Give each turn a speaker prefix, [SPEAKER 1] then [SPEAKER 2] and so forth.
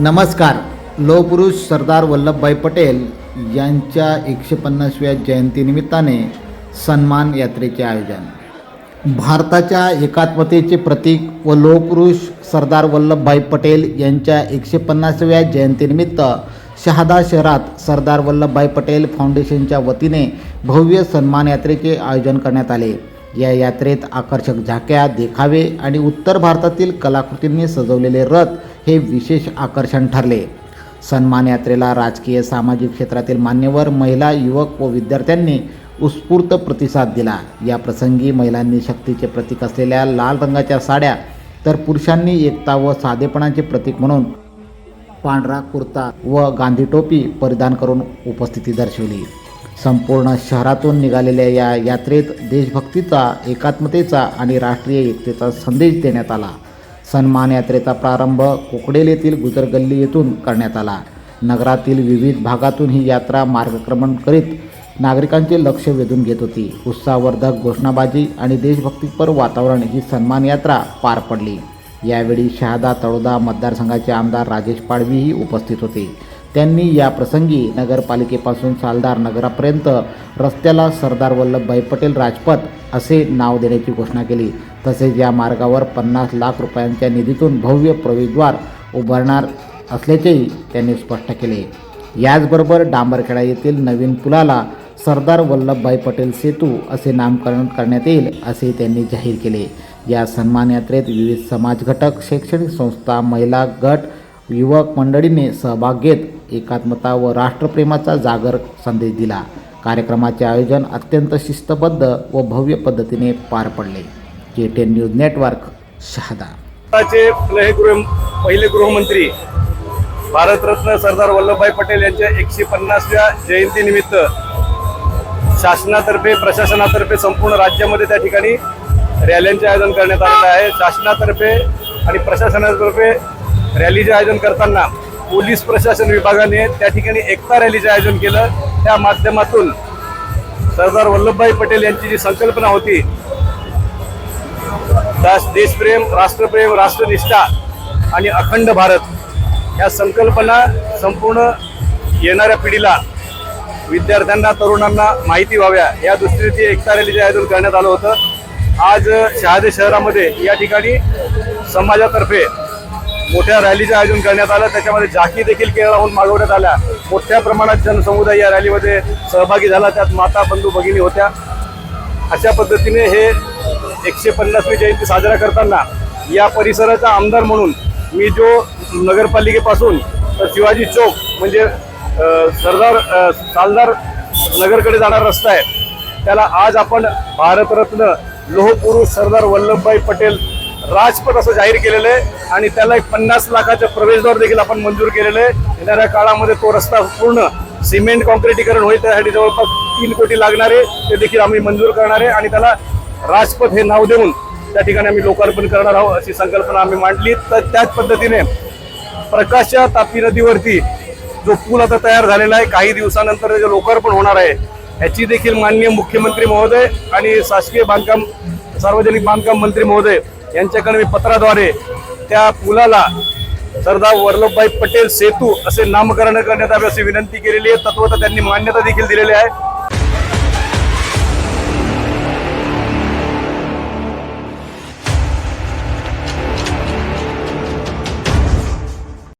[SPEAKER 1] नमस्कार. लोहपुरुष सरदार वल्लभभाई पटेल यांच्या एकशे पन्नासव्या जयंतीनिमित्ताने सन्मान यात्रेचे आयोजन. भारताच्या एकात्मतेचे प्रतीक व लोहपुरुष सरदार वल्लभभाई पटेल यांच्या एकशे पन्नासव्या जयंतीनिमित्त शहादा शहरात सरदार वल्लभभाई पटेल फाउंडेशनच्या वतीने भव्य सन्मान यात्रेचे आयोजन करण्यात आले. या यात्रेत आकर्षक झाक्या देखावे आणि उत्तर भारतातील कलाकृतींनी सजवलेले रथ हे विशेष आकर्षण ठरले. सन्मान यात्रेला राजकीय सामाजिक क्षेत्रातील मान्यवर महिला युवक व विद्यार्थ्यांनी उत्स्फूर्त प्रतिसाद दिला. या प्रसंगी महिलांनी शक्तीचे प्रतीक असलेल्या लाल रंगाच्या साड्या तर पुरुषांनी एकता व साधेपणाचे प्रतीक म्हणून पांढरा कुर्ता व गांधी टोपी परिधान करून उपस्थिती दर्शवली. संपूर्ण शहरातून निघालेल्या या यात्रेत देशभक्तीचा एकात्मतेचा आणि राष्ट्रीय एकतेचा संदेश देण्यात आला. सन्मान यात्रेचा प्रारंभ कोकडेल येथील गुजरगल्ली येथून करण्यात आला. नगरातील विविध भागातून ही यात्रा मार्गक्रमण करीत नागरिकांचे लक्ष वेधून घेत होती. उत्साहवर्धक घोषणाबाजी आणि देशभक्तीपर वातावरण ही सन्मान यात्रा पार पडली. यावेळी शहादा तळोदा मतदारसंघाचे आमदार राजेश पाडवीही उपस्थित होते. त्यांनी या प्रसंगी नगरपालिकेपासून सालदार नगरापर्यंत रस्त्याला सरदार वल्लभभाई पटेल राजपथ असे नाव देण्याची घोषणा केली. तसेच या मार्गावर पन्नास लाख रुपयांच्या निधीतून भव्य प्रवेशद्वार उभारणार असल्याचेही त्यांनी स्पष्ट केले. याचबरोबर डांबरखेडा येथील नवीन पुलाला सरदार वल्लभभाई पटेल सेतू असे नामकरण करण्यात येईल असे त्यांनी जाहीर केले. या सन्मान यात्रेत विविध समाज घटक शैक्षणिक संस्था महिला गट युवक मंडळीने सहभाग घेत एकात्मता व राष्ट्रप्रेमाचा जागर संदेश दिला. कार्यक्रमाचे आयोजन अत्यंत शिस्तबद्ध व भव्य पद्धतीने पार पडले. J ten news network Shahada.
[SPEAKER 2] पहिले गृह पहिले गृहमंत्री भारतरत्न सरदार वल्लभभाई पटेल यांच्या एकशे पन्नासव्या जयंतीनिमित्त शासनातर्फे प्रशासनातर्फे संपूर्ण राज्यामध्ये त्या ठिकाणी रॅल्यांचे आयोजन करण्यात आलेलं आहे. शासनातर्फे आणि प्रशासनातर्फे रॅलीचे आयोजन करताना पोलीस प्रशासन विभागाने त्या ठिकाणी एकता रॅलीचं आयोजन केलं. त्या माध्यमातून सरदार वल्लभभाई पटेल यांची जी संकल्पना होती देशप्रेम राष्ट्रप्रेम राष्ट्रनिष्ठा आणि अखंड भारत या संकल्पना संपूर्ण येणाऱ्या पिढीला विद्यार्थ्यांना तरुणांना माहिती व्हाव्या. या दृष्टीने ती एकता रॅलीचे आयोजन करण्यात आलं होतं. आज शहादे शहरामध्ये या ठिकाणी समाजातर्फे मोठ्या रॅलीचं आयोजन करण्यात आलं. त्याच्यामध्ये झाकी देखील केरळाहून मागवण्यात आल्या. मोठ्या प्रमाणात जनसमुदाय या रॅलीमध्ये सहभागी झाला. त्यात माता बंधू भगिनी होत्या. अशा पद्धतीने हे एकशे पन्नासवी जयंती साजरा करताना या परिसराचा आमदार म्हणून मी जो नगरपालिकेपासून तर शिवाजी चौक म्हणजे सरदार सालदार नगरकडे जाणारा रस्ता आहे. त्याला आज आपण भारतरत्न लोहपुरुष सरदार वल्लभभाई पटेल राजपथ असं जाहीर केलेलं आहे. आणि त्याला एक पन्नास लाखाच्या प्रवेशद्वार देखील आपण मंजूर केलेलं आहे. येणाऱ्या काळामध्ये तो रस्ता पूर्ण सिमेंट कॉन्क्रिटीकरण होईल त्यासाठी जवळपास तीन कोटी लागणारे ते देखील आम्ही मंजूर करणार आहे आणि त्याला राजपथ हे नाव देऊन त्या ठिकाणी आम्ही लोकार्पण करणार आहोत अशी संकल्पना आम्ही मांडली. तर त्याच पद्धतीने प्रकाशा तापी नदीवरती जो पूल आता तयार झालेला आहे काही दिवसानंतर त्याचं लोकार्पण होणार आहे ह्याची देखील माननीय मुख्यमंत्री महोदय आणि शासकीय बांधकाम सार्वजनिक बांधकाम मंत्री महोदय यांच्याकडे मी पत्राद्वारे त्या पुलाला सरदार वल्लभभाई पटेल सेतू असे नामकरण करण्यात यावे अशी विनंती केलेली आहे. तत्वता त्यांनी मान्यता देखील दिलेली आहे.